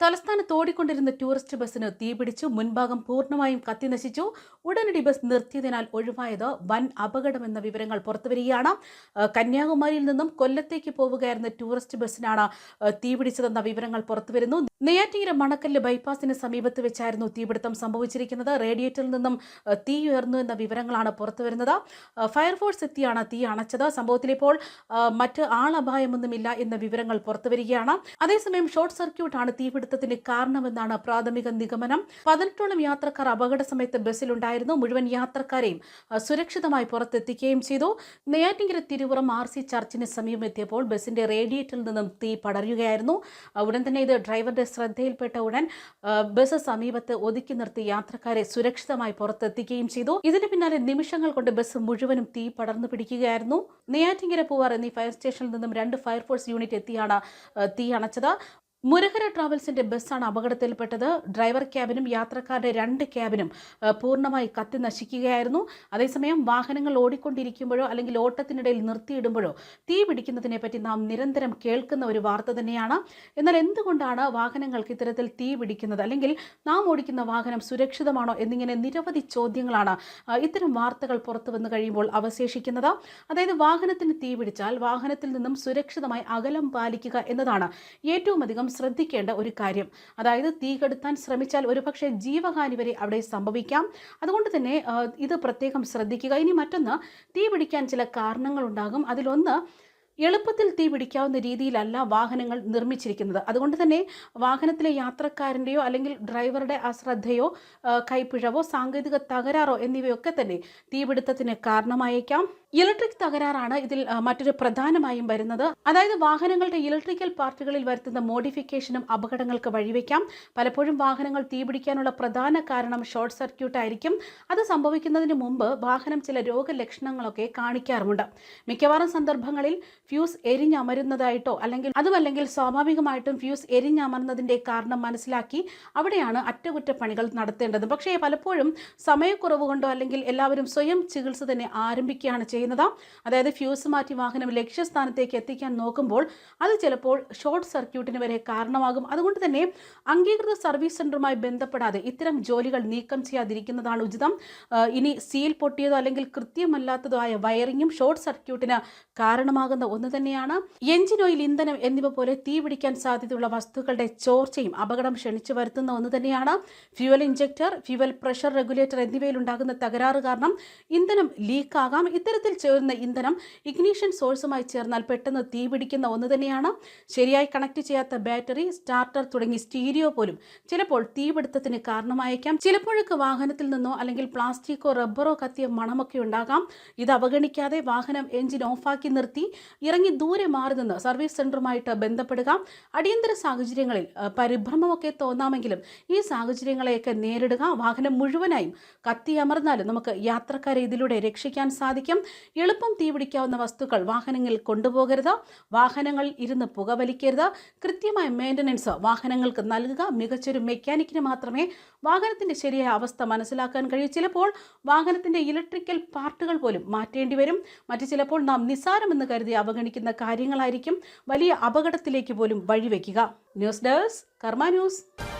തലസ്ഥാനത്ത് ഓടിക്കൊണ്ടിരുന്ന ടൂറിസ്റ്റ് ബസ്സിന് തീപിടിച്ചു. മുൻഭാഗം പൂർണമായും കത്തിനശിച്ചു ഉടനടി ബസ് നിർത്തിയതിനാൽ ഒഴിവായത് വൻ അപകടമെന്ന വിവരങ്ങൾ പുറത്തുവരികയാണ്. കന്യാകുമാരിയിൽ നിന്നും കൊല്ലത്തേക്ക് പോവുകയായിരുന്ന ടൂറിസ്റ്റ് ബസ്സിനാണ് തീപിടിച്ചതെന്ന വിവരങ്ങൾ പുറത്തുവരുന്നു. നെയ്യാറ്റിങ്കര മണക്കല്ല് ബൈപ്പാസിന് സമീപത്ത് വെച്ചായിരുന്നു തീപിടുത്തം സംഭവിച്ചിരിക്കുന്നത്. റേഡിയേറ്ററിൽ നിന്നും തീ ഉയർന്നു എന്ന വിവരങ്ങളാണ് പുറത്തുവരുന്നത്. ഫയർഫോഴ്സ് എത്തിയാണ് തീ അണച്ചത്. സംഭവത്തിൽ ഇപ്പോൾ മറ്റ് ആളപായമൊന്നുമില്ല എന്ന വിവരങ്ങൾ പുറത്തുവരികയാണ്. അതേസമയം ഷോർട്ട് സർക്യൂട്ടാണ് തീപിടുത്തത്തിന് കാരണമെന്നാണ് പ്രാഥമിക നിഗമനം. പതിനെട്ടോളം യാത്രക്കാർ അപകട സമയത്ത് ബസ്സിലുണ്ടായിരുന്നു. മുഴുവൻ യാത്രക്കാരെയും സുരക്ഷിതമായി പുറത്തെത്തിക്കുകയും ചെയ്തു. നെയ്യാറ്റിങ്കര തിരുവുറം ആർ സി ചർച്ചിന് സമീപം എത്തിയപ്പോൾ ബസ്സിന്റെ റേഡിയേറ്ററിൽ നിന്നും തീ പടരുകയായിരുന്നു. ഉടൻ തന്നെ ഇത് ഡ്രൈവറുടെ ശ്രദ്ധയിൽപ്പെട്ട ഉടൻ ബസ് സമീപത്ത് ഒതുക്കി നിർത്തി യാത്രക്കാരെ സുരക്ഷിതമായി പുറത്തെത്തിക്കുകയും ചെയ്തു. ഇതിന് പിന്നാലെ നിമിഷങ്ങൾ കൊണ്ട് ബസ് മുഴുവനും തീ പടർന്നു പിടിക്കുകയായിരുന്നു. നെയ്യാറ്റിങ്കര പൂവാർ എന്നീ ഫയർ സ്റ്റേഷനിൽ നിന്നും രണ്ട് ഫയർഫോഴ്സ് യൂണിറ്റ് എത്തിയാണ് തീ അണച്ചത്. മുരഹര ട്രാവൽസിന്റെ ബസ്സാണ് അപകടത്തിൽപ്പെട്ടത്. ഡ്രൈവർ ക്യാബിനും യാത്രക്കാരുടെ രണ്ട് ക്യാബിനും പൂർണമായി കത്തി നശിക്കുകയായിരുന്നു. അതേസമയം വാഹനങ്ങൾ ഓടിക്കൊണ്ടിരിക്കുമ്പോഴോ അല്ലെങ്കിൽ ഓട്ടത്തിനിടയിൽ നിർത്തിയിടുമ്പോഴോ തീ പിടിക്കുന്നതിനെ പറ്റി നാം നിരന്തരം കേൾക്കുന്ന ഒരു വാർത്ത തന്നെയാണ്. എന്നാൽ എന്തുകൊണ്ടാണ് വാഹനങ്ങൾക്ക് ഇത്തരത്തിൽ തീ പിടിക്കുന്നത്? അല്ലെങ്കിൽ നാം ഓടിക്കുന്ന വാഹനം സുരക്ഷിതമാണോ എന്നിങ്ങനെ നിരവധി ചോദ്യങ്ങളാണ് ഇത്തരം വാർത്തകൾ പുറത്തു വന്നു കഴിയുമ്പോൾ അവശേഷിക്കുന്നത്. അതായത് വാഹനത്തിന് തീ പിടിച്ചാൽ വാഹനത്തിൽ നിന്നും സുരക്ഷിതമായി അകലം പാലിക്കുക എന്നതാണ് ഏറ്റവും അധികം ശ്രദ്ധിക്കേണ്ട ഒരു കാര്യം. അതായത് തീ കെടുത്താൻ ശ്രമിച്ചാൽ ഒരുപക്ഷെ ജീവഹാനി വരെ അവിടെ സംഭവിക്കാം. അതുകൊണ്ട് തന്നെ ഇത് പ്രത്യേകം ശ്രദ്ധിക്കുക. ഇനി മറ്റൊന്ന് തീ പിടിക്കാൻ ചില കാരണങ്ങളുണ്ടാകും. അതിലൊന്ന് എളുപ്പത്തിൽ തീ പിടിക്കാവുന്ന രീതിയിലല്ല വാഹനങ്ങൾ നിർമ്മിച്ചിരിക്കുന്നത്. അതുകൊണ്ട് തന്നെ വാഹനത്തിലെ യാത്രക്കാരന്റെയോ അല്ലെങ്കിൽ ഡ്രൈവറുടെ അശ്രദ്ധയോ കൈപ്പിഴവോ സാങ്കേതിക തകരാറോ എന്നിവയൊക്കെ തന്നെ തീപിടുത്തത്തിന് കാരണമായേക്കാം. ഇലക്ട്രിക് തകരാറാണ് ഇതിൽ മറ്റൊരു പ്രധാനമായും വരുന്നത്. അതായത് വാഹനങ്ങളുടെ ഇലക്ട്രിക്കൽ പാർട്ടുകളിൽ വരുത്തുന്ന മോഡിഫിക്കേഷനും അപകടങ്ങൾക്ക് വഴിവെക്കാം. പലപ്പോഴും വാഹനങ്ങൾ തീപിടിക്കാനുള്ള പ്രധാന കാരണം ഷോർട്ട് സർക്യൂട്ട് ആയിരിക്കും അത് സംഭവിക്കുന്നതിന് മുമ്പ് വാഹനം ചില രോഗലക്ഷണങ്ങളൊക്കെ കാണിക്കാറുമുണ്ട്. മിക്കവാറും സന്ദർഭങ്ങളിൽ ഫ്യൂസ് എരിഞ്ഞമരുന്നതായിട്ടോ അല്ലെങ്കിൽ അതുമല്ലെങ്കിൽ സ്വാഭാവികമായിട്ടും ഫ്യൂസ് എരിഞ്ഞമർന്നതിന്റെ കാരണം മനസ്സിലാക്കി അവിടെയാണ് അറ്റകുറ്റപ്പണികൾ നടത്തേണ്ടത്. പക്ഷേ പലപ്പോഴും സമയക്കുറവ് കൊണ്ടോ അല്ലെങ്കിൽ എല്ലാവരും സ്വയം ചികിത്സ തന്നെ ആരംഭിക്കുകയാണ് ചെയ്യുന്നത് അതായത് ഫ്യൂസ് മാറ്റി വാഹനം ലക്ഷ്യസ്ഥാനത്തേക്ക് എത്തിക്കാൻ നോക്കുമ്പോൾ അത് ചിലപ്പോൾ ഷോർട്ട് സർക്യൂട്ടിന് വരെ കാരണമാകും. അതുകൊണ്ട് തന്നെ അംഗീകൃത സർവീസ് സെന്ററുമായി ബന്ധപ്പെടാതെ ഇത്തരം ജോലികൾ നീക്കം ചെയ്യാതിരിക്കുന്നതാണ് ഉചിതം. ഇനി സീൽ പൊട്ടിയതോ അല്ലെങ്കിൽ കൃത്യമല്ലാത്തതോ ആയ വയറിങ്ങും ഷോർട്ട് സർക്യൂട്ടിന് കാരണമാകുന്ന ഒന്ന് തന്നെയാണ്. എഞ്ചിൻ ഓയിൽ ഇന്ധനം എന്നിവ പോലെ തീ പിടിക്കാൻ സാധ്യതയുള്ള വസ്തുക്കളുടെ ചോർച്ചയും അപകടം ക്ഷണിച്ചു വരുത്തുന്ന ഒന്ന് തന്നെയാണ്. Fuel injector fuel pressure regulator എന്നിവയിൽ ഉണ്ടാകുന്ന തകരാറ് കാരണം ഇന്ധനം ലീക്കാകാം ഇത്തരത്തിൽ ചേർന്ന ഇന്ധനം ഇഗ്നീഷൻ സോഴ്സുമായി ചേർന്നാൽ പെട്ടെന്ന് തീ പിടിക്കുന്ന ഒന്ന് തന്നെയാണ്. ശരിയായി കണക്ട് ചെയ്യാത്ത ബാറ്ററി സ്റ്റാർട്ടർ തുടങ്ങി സ്റ്റീരിയോ പോലും ചിലപ്പോൾ തീപിടുത്തത്തിന് കാരണമായേക്കാം. ചിലപ്പോഴൊക്കെ വാഹനത്തിൽ നിന്നോ അല്ലെങ്കിൽ പ്ലാസ്റ്റിക്കോ റബ്ബറോ കത്തിയ മണമൊക്കെ ഉണ്ടാകാം. ഇത് അവഗണിക്കാതെ വാഹനം എഞ്ചിൻ ഓഫാക്കി നിർത്തി ഇറങ്ങി ദൂരെ മാറി നിന്ന് സർവീസ് സെന്ററുമായിട്ട് ബന്ധപ്പെടുക. അടിയന്തര സാഹചര്യങ്ങളിൽ പരിഭ്രമമൊക്കെ തോന്നാമെങ്കിലും ഈ സാഹചര്യങ്ങളെയൊക്കെ നേരിടുക. വാഹനം മുഴുവനായും കത്തിയമർന്നാലും നമുക്ക് യാത്രക്കാരെ ഇതിലൂടെ രക്ഷിക്കാൻ സാധിക്കും. എളുപ്പം തീപിടിക്കാവുന്ന വസ്തുക്കൾ വാഹനങ്ങളിൽ കൊണ്ടുപോകരുത്. വാഹനങ്ങളിൽ ഇരുന്ന് പുകവലിക്കരുത്. കൃത്യമായ മെയിന്റനൻസ് വാഹനങ്ങൾക്ക് നൽകുക. മികച്ചൊരു മെക്കാനിക്കിന് മാത്രമേ വാഹനത്തിന്റെ ശരിയായ അവസ്ഥ മനസ്സിലാക്കാൻ കഴിയൂ. ചിലപ്പോൾ വാഹനത്തിന്റെ ഇലക്ട്രിക്കൽ പാർട്ടുകൾ പോലും മാറ്റേണ്ടി വരും. മറ്റു ചിലപ്പോൾ നാം നിസ്സാരമെന്ന് കരുതി അവഗണിക്കുന്ന കാര്യങ്ങളായിരിക്കും. വലിയ അപകടത്തിലേക്ക് പോലും വഴിവെക്കുക. News desk Karma news.